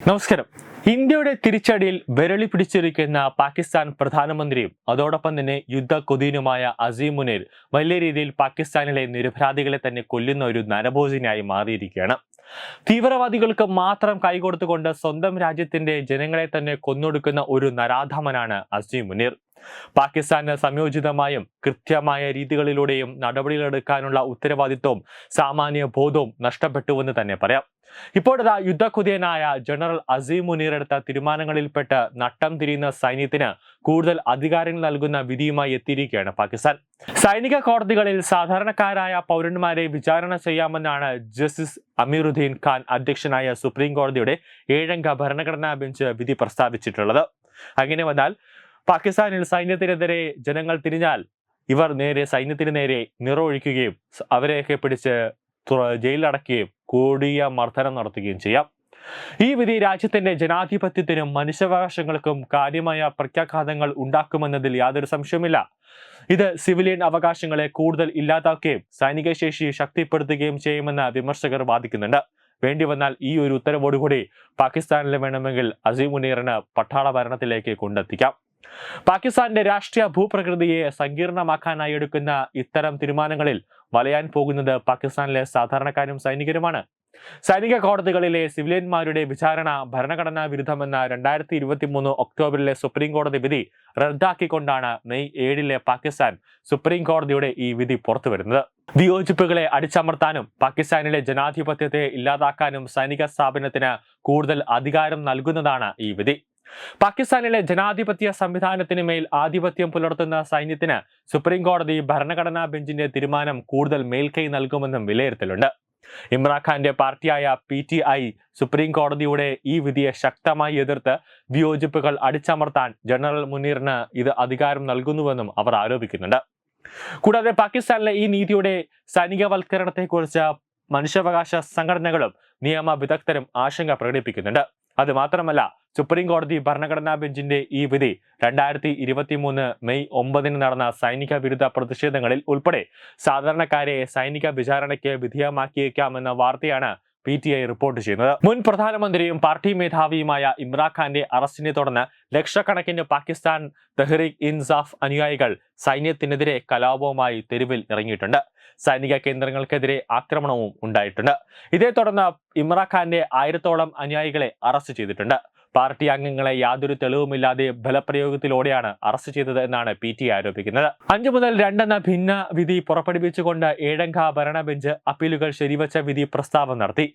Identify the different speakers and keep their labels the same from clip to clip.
Speaker 1: നമസ്കാരം. ഇന്ത്യയുടെ തിരിച്ചടിയിൽ വിരളി പിടിച്ചിരിക്കുന്ന പാകിസ്ഥാൻ പ്രധാനമന്ത്രിയും അതോടൊപ്പം തന്നെ യുദ്ധ കൊതീനുമായ അസീം മുനീർ വലിയ രീതിയിൽ പാകിസ്ഥാനിലെ നിരപരാധികളെ തന്നെ കൊല്ലുന്ന ഒരു നരഭോജിനായി മാറിയിരിക്കുകയാണ്. തീവ്രവാദികൾക്ക് മാത്രം കൈകൊടുത്തുകൊണ്ട് സ്വന്തം രാജ്യത്തിന്റെ ജനങ്ങളെ തന്നെ കൊന്നൊടുക്കുന്ന ഒരു നരാധമനാണ് അസീം മുനീർ. പാകിസ്ഥാന് സംയോജിതമായും കൃത്യമായ രീതികളിലൂടെയും നടപടികളെടുക്കാനുള്ള ഉത്തരവാദിത്വവും സാമാന്യ ബോധവും നഷ്ടപ്പെട്ടുവെന്ന് തന്നെ പറയാം. ഇപ്പോഴത്തെ യുദ്ധക്കുതിയനായ ജനറൽ അസീം മുനീർ എടുത്ത തീരുമാനങ്ങളിൽപ്പെട്ട് നട്ടം തിരിയുന്ന സൈന്യത്തിന് കൂടുതൽ അധികാരങ്ങൾ നൽകുന്ന വിധിയുമായി എത്തിയിരിക്കുകയാണ് പാകിസ്ഥാൻ. സൈനിക കോടതികളിൽ സാധാരണക്കാരായ പൗരന്മാരെ വിചാരണ ചെയ്യാമെന്നാണ് ജസ്റ്റിസ് അമീറുദ്ദീൻ ഖാൻ അധ്യക്ഷനായ സുപ്രീം കോടതിയുടെ ഏഴംഗ ഭരണഘടനാ ബെഞ്ച് വിധി പ്രസ്താവിച്ചിട്ടുള്ളത്. അങ്ങനെ വന്നാൽ പാകിസ്ഥാനിൽ സൈന്യത്തിനെതിരെ ജനങ്ങൾ തിരിഞ്ഞാൽ ഇവർ നേരെ സൈന്യത്തിന് നേരെ നിറൊഴിക്കുകയും അവരെയൊക്കെ പിടിച്ച് ജയിലിലടക്കുകയും കൂടിയ മർദ്ദനം നടത്തുകയും ചെയ്യാം. ഈ വിധി രാജ്യത്തിന്റെ ജനാധിപത്യത്തിനും മനുഷ്യാവകാശങ്ങൾക്കും കാര്യമായ പ്രത്യാഘാതങ്ങൾ ഉണ്ടാക്കുമെന്നതിൽ യാതൊരു സംശയവുമില്ല. ഇത് സിവിലിയൻ അവകാശങ്ങളെ കൂടുതൽ ഇല്ലാതാക്കുകയും സൈനിക ശേഷി ശക്തിപ്പെടുത്തുകയും ചെയ്യുമെന്ന് വിമർശകർ വാദിക്കുന്നുണ്ട്. വേണ്ടി വന്നാൽ ഈ ഒരു ഉത്തരവോടുകൂടി പാകിസ്ഥാനിൽ വേണമെങ്കിൽ അസീം മുനീറിന് പട്ടാള ഭരണത്തിലേക്ക് കൊണ്ടെത്തിക്കാം. പാകിസ്ഥാന്റെ രാഷ്ട്രീയ ഭൂപ്രകൃതിയെ സങ്കീർണമാക്കാനായി എടുക്കുന്ന ഇത്തരം തീരുമാനങ്ങളിൽ വലയാൻ പോകുന്നത് പാകിസ്ഥാനിലെ സാധാരണക്കാരും സൈനികരുമാണ്. സൈനിക കോടതികളിലെ സിവിലിയന്മാരുടെ വിചാരണ ഭരണഘടനാ വിരുദ്ധമെന്ന രണ്ടായിരത്തി ഇരുപത്തി മൂന്ന് ഒക്ടോബറിലെ സുപ്രീം കോടതി വിധി റദ്ദാക്കിക്കൊണ്ടാണ് മെയ് ഏഴിലെ പാകിസ്ഥാൻ സുപ്രീം കോടതിയുടെ ഈ വിധി പുറത്തുവരുന്നത്. വിയോജിപ്പുകളെ അടിച്ചമർത്താനും പാകിസ്ഥാനിലെ ജനാധിപത്യത്തെ ഇല്ലാതാക്കാനും സൈനിക സ്ഥാപനത്തിന് കൂടുതൽ അധികാരം നൽകുന്നതാണ് ഈ വിധി. പാകിസ്ഥാനിലെ ജനാധിപത്യ സംവിധാനത്തിന് മേൽ ആധിപത്യം പുലർത്തുന്ന സൈന്യത്തിന് സുപ്രീം കോടതി ഭരണഘടനാ ബെഞ്ചിന്റെ തീരുമാനം കൂടുതൽ മേൽക്കൈ നൽകുമെന്നും വിലയിരുത്തലുണ്ട്. ഇമ്രാൻഖാന്റെ പാർട്ടിയായ പി ടി ഐ സുപ്രീം കോടതിയുടെ ഈ വിധിയെ ശക്തമായി എതിർത്ത് വിയോജിപ്പുകൾ അടിച്ചമർത്താൻ ജനറൽ മുനീറിന് ഇത് അധികാരം നൽകുന്നുവെന്നും അവർ ആരോപിക്കുന്നുണ്ട്. കൂടാതെ പാകിസ്ഥാനിലെ ഈ നീതിയുടെ സൈനികവൽക്കരണത്തെക്കുറിച്ച് മനുഷ്യാവകാശ സംഘടനകളും നിയമ വിദഗ്ധരും ആശങ്ക പ്രകടിപ്പിക്കുന്നുണ്ട്. അത് മാത്രമല്ല സുപ്രീം കോടതി ഭരണഘടനാ ബെഞ്ചിന്റെ ഈ വിധി രണ്ടായിരത്തി ഇരുപത്തി മൂന്ന് മെയ് ഒമ്പതിന് നടന്ന സൈനിക വിരുദ്ധ പ്രതിഷേധങ്ങളിൽ ഉൾപ്പെടെ സാധാരണക്കാരെ സൈനിക വിചാരണയ്ക്ക് വിധേയമാക്കിയേക്കാമെന്ന വാർത്തയാണ് പി ടി ഐ റിപ്പോർട്ട് ചെയ്യുന്നത്. മുൻ പ്രധാനമന്ത്രിയും പാർട്ടി മേധാവിയുമായ ഇമ്രാൻഖാന്റെ അറസ്റ്റിനെ തുടർന്ന് ലക്ഷക്കണക്കിന് പാകിസ്ഥാൻ തെഹ്രീക് ഇൻസാഫ് അനുയായികൾ സൈന്യത്തിനെതിരെ കലാപവുമായി തെരുവിൽ ഇറങ്ങിയിട്ടുണ്ട്. സൈനിക കേന്ദ്രങ്ങൾക്കെതിരെ ആക്രമണവും ഉണ്ടായിട്ടുണ്ട്. ഇതേ തുടർന്ന് ഇമ്രാൻഖാന്റെ ആയിരത്തോളം അനുയായികളെ അറസ്റ്റ് ചെയ്തിട്ടുണ്ട്. പാർട്ടി അംഗങ്ങളെ യാതൊരു തെളിവുമില്ലാതെ ബലപ്രയോഗത്തിലൂടെയാണ് അറസ്റ്റ് ചെയ്തത് എന്നാണ് പി ടി ആരോപിക്കുന്നത്. അഞ്ചു മുതൽ രണ്ടെന്ന ഭിന്ന വിധി പുറപ്പെടുവിച്ചുകൊണ്ട് ഏഴംഗ ഭരണ ബെഞ്ച് അപ്പീലുകൾ ശരിവച്ച വിധി പ്രസ്താവം നടത്തി.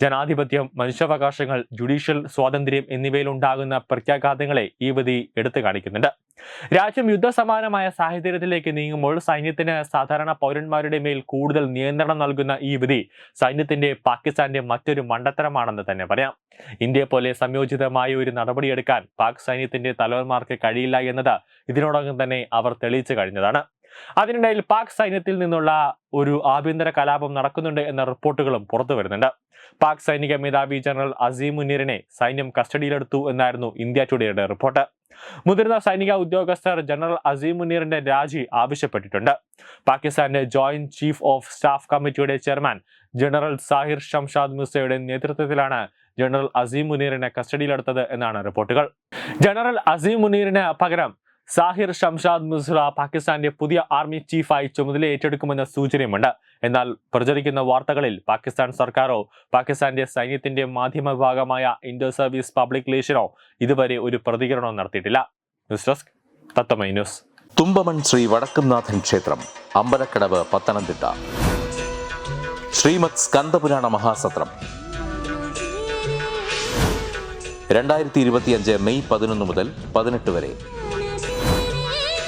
Speaker 1: ജനാധിപത്യം മനുഷ്യാവകാശങ്ങൾ ജുഡീഷ്യൽ സ്വാതന്ത്ര്യം എന്നിവയിലുണ്ടാകുന്ന പ്രത്യാഘാതങ്ങളെ ഈ വിധി എടുത്തു കാണിക്കുന്നുണ്ട്. രാജ്യം യുദ്ധസമാനമായ സാഹചര്യത്തിലേക്ക് നീങ്ങുമ്പോൾ സൈന്യത്തിന് സാധാരണ പൗരന്മാരുടെ മേൽ കൂടുതൽ നിയന്ത്രണം നൽകുന്ന ഈ വിധി സൈന്യത്തിന്റെ പാകിസ്ഥാന്റെ മറ്റൊരു മണ്ടത്തരമാണെന്ന് തന്നെ പറയാം. ഇന്ത്യയെ പോലെ സംയോജിതമായ ഒരു നടപടിയെടുക്കാൻ പാക് സൈന്യത്തിന്റെ തലവന്മാർക്ക് കഴിയില്ല എന്നത് ഇതിനോടകം തന്നെ അവർ തെളിയിച്ചു കഴിഞ്ഞതാണ്. അതിനിടയിൽ പാക് സൈന്യത്തിൽ നിന്നുള്ള ഒരു ആഭ്യന്തര കലാപം നടക്കുന്നുണ്ട് എന്ന റിപ്പോർട്ടുകളും പുറത്തു വരുന്നുണ്ട്. പാക് സൈനിക മേധാവി ജനറൽ അസീം മുനീറിനെ സൈന്യം കസ്റ്റഡിയിലെടുത്തു എന്നായിരുന്നു ഇന്ത്യ ടുഡേയുടെ റിപ്പോർട്ട്. മുതിർന്ന സൈനിക ഉദ്യോഗസ്ഥർ ജനറൽ അസീം മുനീറിന്റെ രാജി ആവശ്യപ്പെട്ടിട്ടുണ്ട്. പാകിസ്ഥാന്റെ ജോയിന്റ് ചീഫ് ഓഫ് സ്റ്റാഫ് കമ്മിറ്റിയുടെ ചെയർമാൻ ജനറൽ സാഹിർ ഷംഷാദ് മിസയുടെ നേതൃത്വത്തിലാണ് ജനറൽ അസീം മുനീറിനെ കസ്റ്റഡിയിലെടുത്തത് എന്നാണ് റിപ്പോർട്ടുകൾ. ജനറൽ അസീം മുനീറിന് പകരം സാഹിർ ഷംഷാദ് മിസ്ര പാകിസ്ഥാന്റെ പുതിയ ആർമി ചീഫായി ചുമതല ഏറ്റെടുക്കുമെന്ന സൂചനയുമുണ്ട്. എന്നാൽ പ്രചരിക്കുന്ന വാർത്തകളിൽ പാകിസ്ഥാൻ സർക്കാരോ പാകിസ്ഥാന്റെ സൈന്യത്തിന്റെ മാധ്യമ വിഭാഗമായ ഇൻഡോ സർവീസ് പബ്ലിക് റിലേഷനോ ഇതുവരെ ഒരു പ്രതികരണവും നടത്തിയിട്ടില്ല. News desk news.
Speaker 2: Thumpamon Sree Vadakkunnathan ക്ഷേത്രം അമ്പലക്കടവ് പത്തനംതിട്ട. ശ്രീമത് സ്കന്ദപുരാണ മഹാസത്രം. രണ്ടായിരത്തി ഇരുപത്തിയഞ്ച് മെയ് പതിനൊന്ന് മുതൽ പതിനെട്ട് വരെ.